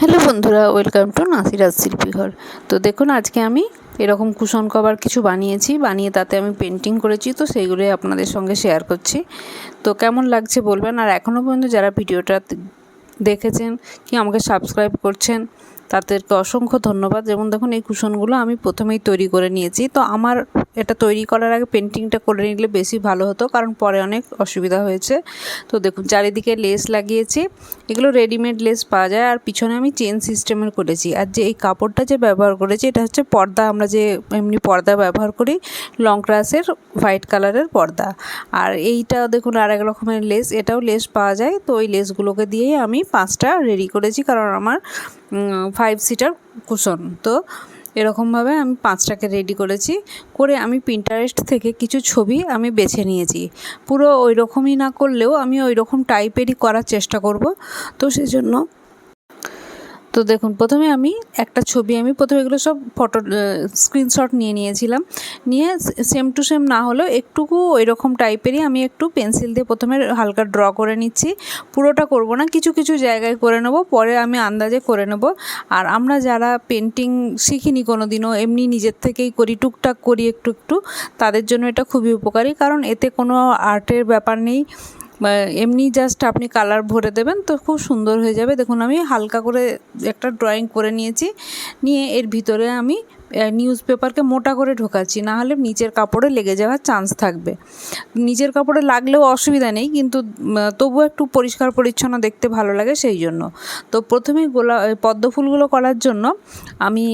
Hello বন্ধুরা, welcome to নাসিরাজ শিল্পী ঘর। তো দেখুন, আজকে আমি এরকম কুশন কভার কিছু বানিয়েছি, বানিয়ে তাতে আমি পেন্টিং করেছি, তো সেইগুলোই আপনাদের সঙ্গে শেয়ার করছি। তো কেমন লাগছে বলবেন, আর এখনও পর্যন্ত যারা ভিডিওটা দেখেছেন কি আমাকে সাবস্ক্রাইব করছেন, তাদেরকে অসংখ্য ধন্যবাদ। যেমন দেখুন, এই কুশনগুলো আমি প্রথমেই তৈরি করে নিয়েছি। তো আমার এটা তৈরি করার আগে পেন্টিংটা করে নিলে বেশি ভালো হতো, কারণ পরে অনেক অসুবিধা হয়েছে। তো দেখুন, চারিদিকে লেস লাগিয়েছি, এগুলো রেডিমেড লেস পাওয়া যায়। আর পিছনে আমি চেন সিস্টেমের করেছি। আর যে এই কাপড়টা যে ব্যবহার করেছি, এটা হচ্ছে পর্দা। আমরা যে এমনি পর্দা ব্যবহার করি লং ক্রাসের হোয়াইট কালারের পর্দা। আর এইটা দেখুন আর এক রকমের লেস এটাও লেস পাওয়া যায়। তো ওই লেসগুলোকে দিয়েই আমি পাঁচটা রেডি করেছি, কারণ আমার ফাইভ সিটার কুশন তো এরকমভাবে আমি পাঁচটাকে রেডি করেছি। করে আমি প্রিন্টারেস্ট থেকে কিছু ছবি আমি বেছে নিয়েছি। পুরো ওই রকমই না করলেও আমি ওই রকম টাইপেরই করার চেষ্টা করব। তো সেজন্য তো দেখুন, প্রথমে আমি একটা ছবি, আমি প্রথমে এগুলো সব ফটো স্ক্রিনশট নিয়ে নিয়েছিলাম। নিয়ে সেম টু সেম না হলেও একটুকু ওই রকম টাইপেরই আমি একটু পেন্সিল দিয়ে প্রথমে হালকা ড্র করে নিচ্ছি। পুরোটা করব না, কিছু কিছু জায়গায় করে নেব, পরে আমি আন্দাজে করে নেব। আর আমরা যারা পেন্টিং শিখিনি কোনো দিনও এমনি নিজের থেকেই করি, টুকটাক করি একটু একটু, তাদের জন্য এটা খুবই উপকারী। কারণ এতে কোনো আর্টের ব্যাপার নেই। এমনি জাস্ট আপনি কালার ভরে দেবেন তো খুব সুন্দর হয়ে যাবে। দেখুন, আমি হালকা করে একটা ড্রয়িং করে নিয়েছি। নিয়ে এর ভিতরে আমি নিউজ পেপারকে মোটা করে ঢোকাচ্ছি, না হলে নিচের কাপড়ে লেগে যাওয়ার চান্স থাকবে। নিচের কাপড়ে লাগলেও অসুবিধা নেই, কিন্তু তবুও একটু পরিষ্কার পরিচ্ছন্ন দেখতে ভালো লাগে সেই জন্য। তো প্রথমে গোলা পদ্ম ফুলগুলো করার জন্য আমি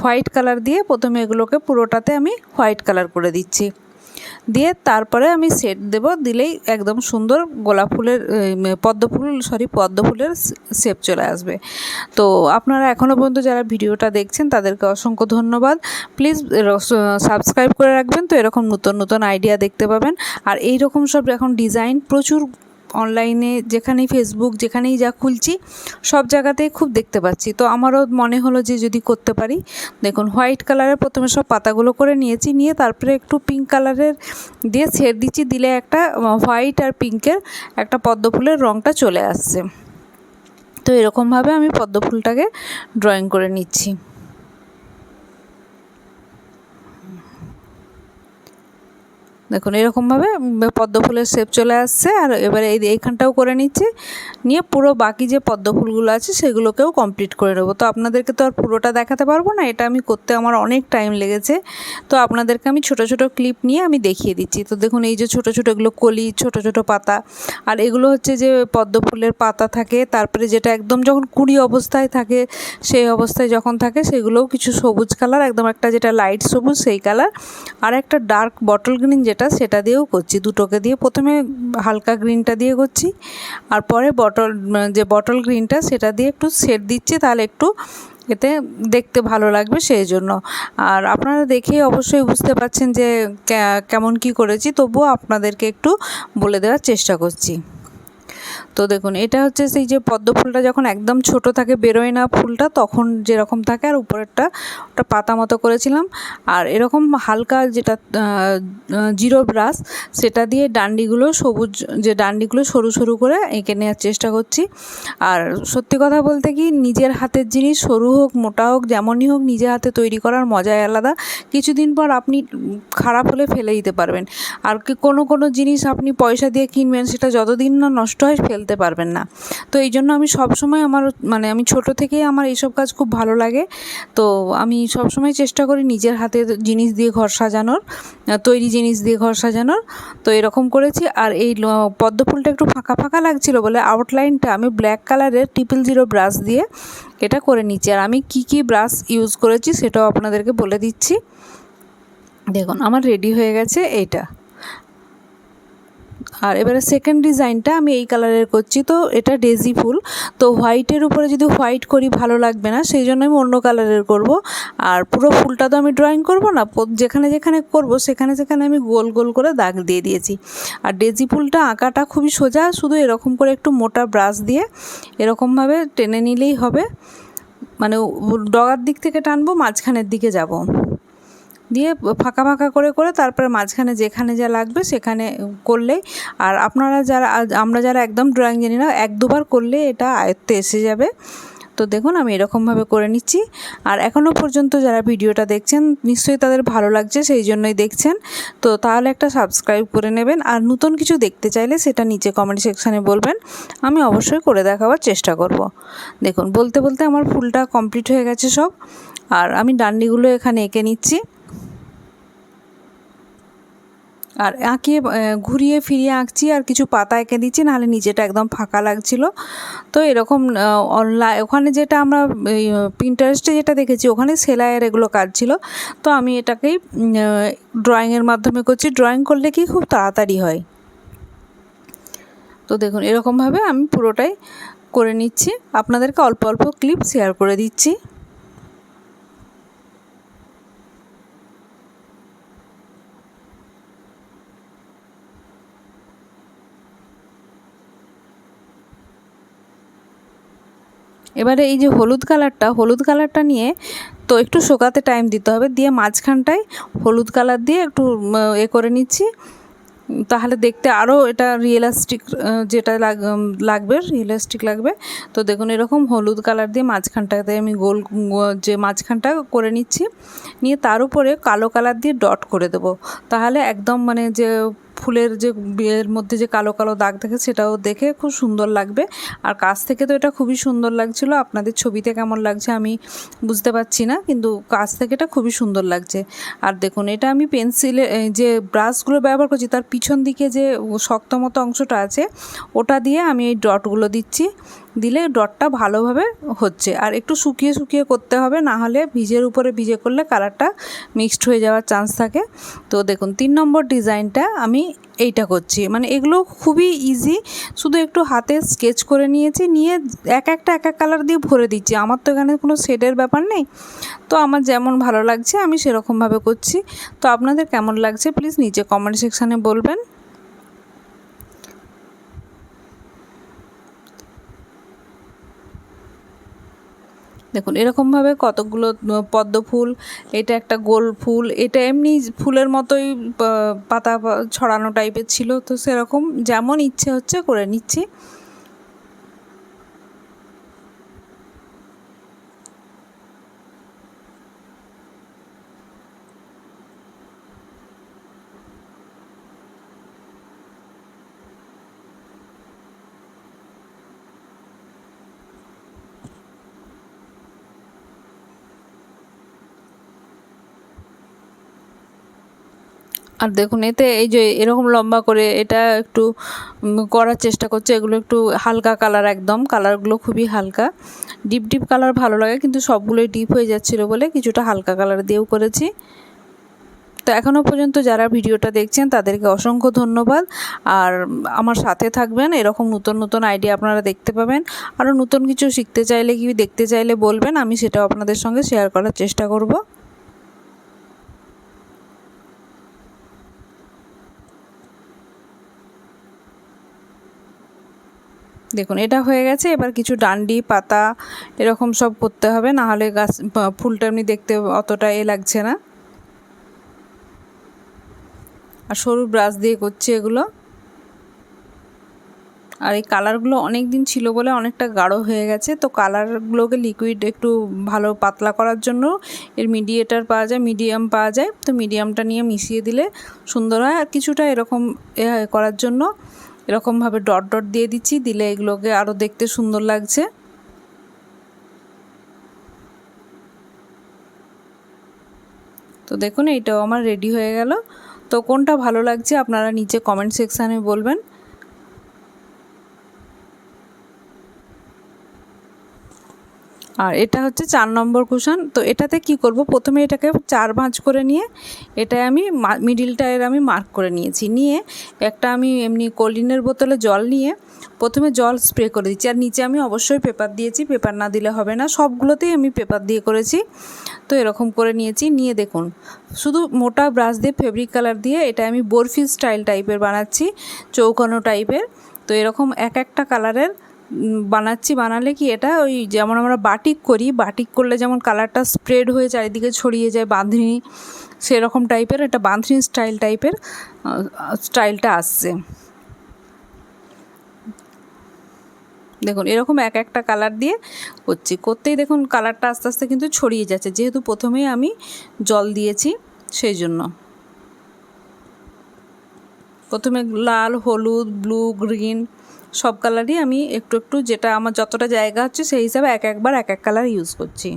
হোয়াইট কালার দিয়ে প্রথমে এগুলোকে পুরোটাতে আমি হোয়াইট কালার করে দিচ্ছি। দিয়ে তারপরে আমি সেট দেব, দিলেই একদম সুন্দর গোলাপ ফুলের পদ্ম ফুল সরি পদ্ম ফুলের শেপ চলে আসবে। তো আপনারা এখনও পর্যন্ত যারা ভিডিওটা দেখছেন, তাদেরকে অসংখ্য ধন্যবাদ। প্লিজ সাবস্ক্রাইব করে রাখবেন, তো এরকম নতুন নতুন আইডিয়া দেখতে পাবেন। আর এই রকম সব এখন ডিজাইন প্রচুর অনলাইনে যেখানেই ফেসবুক যেখানেই যা খুলছি, সব জায়গাতেই খুব দেখতে পাচ্ছি। তো আমারও মনে হলো যে যদি করতে পারি, দেখুন হোয়াইট কালারের প্রথমে সব পাতাগুলো করে নিয়েছি, নিয়ে তারপরে একটু পিঙ্ক কালারের দিয়ে ছেড় দিচ্ছি, দিলে একটা হোয়াইট আর পিঙ্কের একটা পদ্ম ফুলের রঙটা চলে আসছে। তো এরকমভাবে আমি পদ্ম ফুলটাকে ড্রয়িং করে নিচ্ছি। দেখুন, এরকমভাবে পদ্ম ফুলের শেপ চলে আসছে আর এবারে এই এইখানটাও করে নিচ্ছি। নিয়ে পুরো বাকি যে পদ্ম ফুলগুলো আছে সেগুলোকেও কমপ্লিট করে নেব। তো আপনাদেরকে তো আর পুরোটা দেখাতে পারব না, এটা আমি করতে আমার অনেক টাইম লেগেছে। তো আপনাদেরকে আমি ছোট ছোট ক্লিপ নিয়ে আমি দেখিয়ে দিচ্ছি। তো দেখুন, এই যে ছোট ছোট এগুলো কলি, ছোট ছোট পাতা, আর এগুলো হচ্ছে যে পদ্ম ফুলের পাতা থাকে, তারপরে যেটা একদম যখন কুড়ি অবস্থায় থাকে, সেই অবস্থায় যখন থাকে, সেগুলোও কিছু সবুজ কালার একদম একটা যেটা লাইট সবুজ, সেই কালার আর একটা ডার্ক বটল গ্রিন যেটা যেটা, সেটা দিয়েও করছি। দুটোকে দিয়ে প্রথমে হালকা গ্রিনটা দিয়ে করছি, আর পরে বটল যে বটল গ্রিনটা সেটা দিয়ে একটু সেট দিচ্ছি, তাহলে একটু এতে দেখতে ভালো লাগবে সেই জন্য। আর আপনারা দেখেই অবশ্যই বুঝতে পারছেন যে কেমন কি করেছি, তবুও আপনাদেরকে একটু বলে দেওয়ার চেষ্টা করছি। তো দেখুন, এটা হচ্ছে সেই যে পদ্ম ফুলটা যখন একদম ছোট থাকে, বেরোয় না ফুলটা, তখন যেরকম থাকে আর উপরেরটা, ওটা পাতা মতো করেছিলাম। আর এরকম হালকা যেটা জিরো ব্রাশ, সেটা দিয়ে ডান্ডিগুলো সবুজ, যে ডান্ডিগুলো সরু সরু করে এঁকে নেওয়ার চেষ্টা করছি। আর সত্যি কথা বলতে কি, নিজের হাতের জিনিস সরু হোক, মোটা হোক, যেমনই হোক, নিজের হাতে তৈরি করার মজাই আলাদা। কিছুদিন পর আপনি খারাপ হলে ফেলে দিতে পারবেন। আর কি কোনো কোনো জিনিস আপনি পয়সা দিয়ে কিনবেন, সেটা যতদিন না নষ্ট হয় ফেলতে পারবেন না। তো এই জন্য আমি সবসময় আমার মানে আমি ছোট থেকেই আমার এইসব কাজ খুব ভালো লাগে। তো আমি সবসময় চেষ্টা করি নিজের হাতে জিনিস দিয়ে ঘর সাজানোর তৈরি জিনিস দিয়ে ঘর সাজানোর। তো এরকম করেছি আর এই পদ্ম ফুলটা একটু ফাঁকা ফাঁকা লাগছিল বলে আউটলাইনটা আমি ব্ল্যাক কালারের ট্রিপল জিরো ব্রাশ দিয়ে এটা করে নিচ্ছি। আর আমি কি কি ব্রাশ ইউজ করেছি সেটাও আপনাদেরকে বলে দিচ্ছি। দেখুন, আমার রেডি হয়ে গেছে এইটা। আর এবারে সেকেন্ড ডিজাইনটা আমি এই কালারের করছি। তো এটা ডেজি ফুল। তো হোয়াইটের উপরে যদি হোয়াইট করি, ভালো লাগবে না। সেই জন্য আমি অন্য কালারের করব। আর পুরো ফুলটা তো আমি ড্রয়িং করব না। যেখানে যেখানে করব, সেখানে সেখানে আমি গোল গোল করে দাগ দিয়ে দিয়েছি। আর ডেজি ফুলটা আঁকাটা খুবই সোজা। শুধু এরকম করে একটু মোটা ব্রাশ দিয়ে এরকমভাবে টেনে নিলেই হবে। মানে ডগার দিক থেকে টানবো, মাঝখানের দিকে যাব। দিয়ে ফাঁকা ফাঁকা করে করে তারপরে মাঝখানে যেখানে যা লাগবে সেখানে করলেই। আর আপনারা যারা আমরা যারা একদম ড্রয়িং জানি না, এক দুবার করলে এটা আয়ত্তে এসে যাবে। তো দেখুন, আমি এরকমভাবে করে নিচ্ছি। আর এখনও পর্যন্ত যারা ভিডিওটা দেখছেন, নিশ্চয়ই তাদের ভালো লাগছে, সেই জন্যই দেখছেন। তো তাহলে একটা সাবস্ক্রাইব করে নেবেন। আর নতুন কিছু দেখতে চাইলে সেটা নিচে কমেন্ট সেকশানে বলবেন। আমি অবশ্যই করে দেখাবার চেষ্টা করব। দেখুন, বলতে বলতে আমার ফুলটা কমপ্লিট হয়ে গেছে সব। আর আমি ডান্ডিগুলো এখানে এঁকে নিচ্ছি। আর আঁকিয়ে ঘুরিয়ে ফিরিয়ে আঁকছি আর কিছু পাতা এঁকে দিচ্ছি, নাহলে নিচেটা একদম ফাঁকা লাগছিল। তো এরকম অনলাইন ওখানে যেটা আমরা প্রিন্টারেস্টে যেটা দেখেছি, ওখানে সেলাইয়ের এগুলো কাজ ছিল। তো আমি এটাকেই ড্রয়িংয়ের মাধ্যমে করছি। ড্রয়িং করলে কি খুব তাড়াতাড়ি হয়। তো দেখুন, এরকমভাবে আমি পুরোটাই করে নিচ্ছি। আপনাদেরকে অল্প অল্প ক্লিপ শেয়ার করে দিচ্ছি। এবারে এই যে হলুদ কালারটা হলুদ কালারটা নিয়ে তো একটু শোকাতে টাইম দিতে হবে। দিয়ে মাঝখানটায় হলুদ কালার দিয়ে একটু এ করে নিচ্ছি। তাহলে দেখতে আরও এটা রিয়েলাস্টিক যেটা লাগবে রিয়েলাস্টিক লাগবে। তো দেখুন এরকম হলুদ কালার দিয়ে মাঝখানটাতে আমি গোল যে মাঝখানটা করে নিচ্ছি। নিয়ে তার উপরে কালো কালার দিয়ে ডট করে দেবো। তাহলে একদম মানে যে ফুলের যে বিয়ের মধ্যে যে কালো কালো দাগ থাকে সেটাও দেখে খুব সুন্দর লাগবে। আর কাছ থেকে তো এটা খুবই সুন্দর লাগছিল। আপনাদের ছবিতে কেমন লাগছে আমি বুঝতে পারছি না, কিন্তু কাছ থেকে এটা খুবই সুন্দর লাগছে। আর দেখুন, এটা আমি পেন্সিলে যে ব্রাশগুলো ব্যবহার করছি, তার পিছন দিকে যে শক্ত মতো অংশটা আছে, ওটা দিয়ে আমি এই ডটগুলো দিচ্ছি। দিলে ডটটা ভালোভাবে হচ্ছে। আর একটু শুকিয়ে শুকিয়ে করতে হবে, না হলে ভিজের উপরে ভিজে করলে কালারটা মিক্সড হয়ে যাওয়ার চান্স থাকে। তো দেখুন, তিন নম্বর ডিজাইনটা আমি এইটা করছি। মানে এগুলো খুবই ইজি শুধু একটু হাতে স্কেচ করে নিয়েছি, নিয়ে এক একটা, এক এক কালার দিয়ে ভরে দিচ্ছি। আমার তো এখানে কোনো শেডের ব্যাপার নেই। তো আমার যেমন ভালো লাগছে, আমি সেরকমভাবে করছি। তো আপনাদের কেমন লাগছে প্লিজ নিচে কমেন্ট সেকশানে বলবেন। দেখুন, এরকমভাবে কতকগুলো পদ্ম ফুল, এটা একটা গোল ফুল, এটা এমনি ফুলের মতোই পাতা ছড়ানো টাইপের ছিল, তো সেরকম যেমন ইচ্ছে হচ্ছে করে নিচ্ছি। আর দেখুন, এতে এই যে এরকম লম্বা করে এটা একটু করার চেষ্টা করছে, এগুলো একটু হালকা কালার একদম কালারগুলো খুবই হালকা। ডিপ ডিপ কালার ভালো লাগে, কিন্তু সবগুলোই ডিপ হয়ে যাচ্ছিল বলে কিছুটা হালকা কালার দিয়েও করেছি। তো এখনও পর্যন্ত যারা ভিডিওটা দেখছেন, তাদেরকে অসংখ্য ধন্যবাদ। আর আমার সাথে থাকবেন, এরকম নতুন নতুন আইডিয়া আপনারা দেখতে পাবেন। আরও নতুন কিছু শিখতে চাইলে কি, দেখতে চাইলে বলবেন, আমি সেটাও আপনাদের সঙ্গে শেয়ার করার চেষ্টা করব। দেখুন, এটা হয়ে গেছে। এবার কিছু ডান্ডি, পাতা এরকম সব করতে হবে। না হলে গাছ ফুলটা এমনি দেখতে অতটা এ লাগছে না। আর সরু ব্রাশ দিয়ে করছি এগুলো। আর এই কালারগুলো অনেক দিন ছিল বলে অনেকটা গাঢ় হয়ে গেছে। তো কালারগুলোকে লিকুইড একটু ভালো পাতলা করার জন্য এর মিডিয়েটার পাওয়া যায় মিডিয়াম পাওয়া যায়। তো মিডিয়ামটা নিয়ে মিশিয়ে দিলে সুন্দর হয়। আর কিছুটা এরকম করার জন্য এরকমভাবে ডট ডট দিয়ে দিচ্ছি, দিলে এগুলোকে আরও দেখতে সুন্দর লাগছে। তো দেখুন, এইটাও আমার রেডি হয়ে গেল। তো কোনটা ভালো লাগছে আপনারা নিচে কমেন্ট সেকশানে বলবেন। আর এটা হচ্ছে চার নম্বর কুশন। তো এটাতে কি করব? প্রথমে এটাকে চার ভাঁজ করে নিয়ে এটাই আমি মিডিলটায় আমি মার্ক করে নিয়েছি। নিয়ে একটা আমি এমনি কোল্ডিনের বোতলে জল নিয়ে প্রথমে জল স্প্রে করে দিচ্ছি। আর নিচে আমি অবশ্যই পেপার দিয়েছি। পেপার না দিলে হবে না। সবগুলোতেই আমি পেপার দিয়ে করেছি। তো এরকম করে নিয়েছি। নিয়ে দেখুন, শুধু মোটা ব্রাশ দিয়ে ফেব্রিক কালার দিয়ে এটা আমি বরফি স্টাইল টাইপের বানাচ্ছি, চৌকানো টাইপের তো এরকম এক একটা কালারের বানাচ্ছি, বানালে কি এটা ওই যেমন আমরা বাটিক করি, বাটিক করলে যেমন কালারটা স্প্রেড হয়ে চারিদিকে ছড়িয়ে যায় বাঁধনি, সেরকম টাইপের এটা বাঁধনি স্টাইল টাইপের স্টাইলটা আসছে। দেখুন, এরকম এক একটা কালার দিয়ে করছি। করতেই দেখুন কালারটা আস্তে আস্তে কিন্তু ছড়িয়ে যাচ্ছে, যেহেতু প্রথমেই আমি জল দিয়েছি সেই জন্য। প্রথমে লাল, হলুদ, ব্লু, গ্রিন সব কালারই আমি একটু একটু যেটা আমার যতটা জায়গা হচ্ছে সেই হিসাবে এক একবার এক এক কালার ইউজ করছি।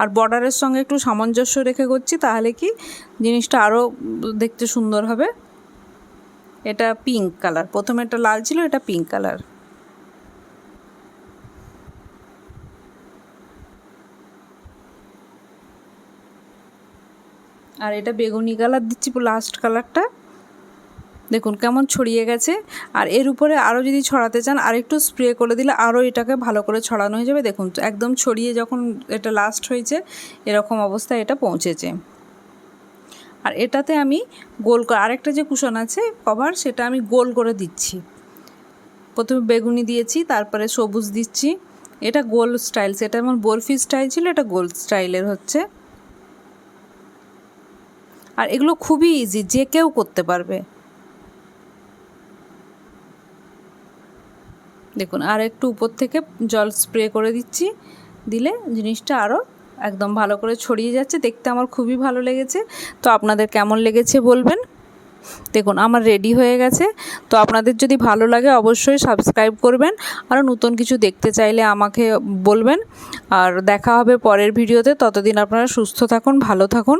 আর বর্ডারের সঙ্গে একটু সামঞ্জস্য রেখে করছি তাহলে কি জিনিসটা আরও দেখতে সুন্দর হবে। এটা পিঙ্ক কালার প্রথমে এটা লাল ছিল, এটা পিঙ্ক কালার আর এটা বেগুনি কালার দিচ্ছি লাস্ট কালারটা দেখুন কেমন ছড়িয়ে গেছে। আর এর উপরে আরও যদি ছড়াতে চান আর একটু স্প্রে করে দিলে আরও এটাকে ভালো করে ছড়ানো হয়ে যাবে। দেখুন, একদম ছড়িয়ে যখন এটা লাস্ট হয়েছে, এরকম অবস্থায় এটা পৌঁছেছে। আর এটাতে আমি গোল আরেকটা যে কুশন আছে কভার সেটা আমি গোল করে দিচ্ছি। প্রথমে বেগুনি দিয়েছি, তারপরে সবুজ দিচ্ছি। এটা গোল স্টাইল সেটা যেমন বরফি স্টাইল ছিল, এটা গোল স্টাইলের হচ্ছে। আর এগুলো খুবই ইজি যে কেউ করতে পারবে। দেখুন, আর একটু উপর থেকে জল স্প্রে করে দিচ্ছি। দিলে জিনিসটা আরও একদম ভালো করে ছড়িয়ে যাচ্ছে। দেখতে আমার খুবই ভালো লেগেছে। তো আপনাদের কেমন লেগেছে বলবেন? দেখুন, আমার রেডি হয়ে গেছে। তো আপনাদের যদি ভালো লাগে অবশ্যই সাবস্ক্রাইব করবেন। আরও নতুন কিছু দেখতে চাইলে আমাকে বলবেন। আর দেখা হবে পরের ভিডিওতে ততদিন আপনারা সুস্থ থাকুন, ভালো থাকুন।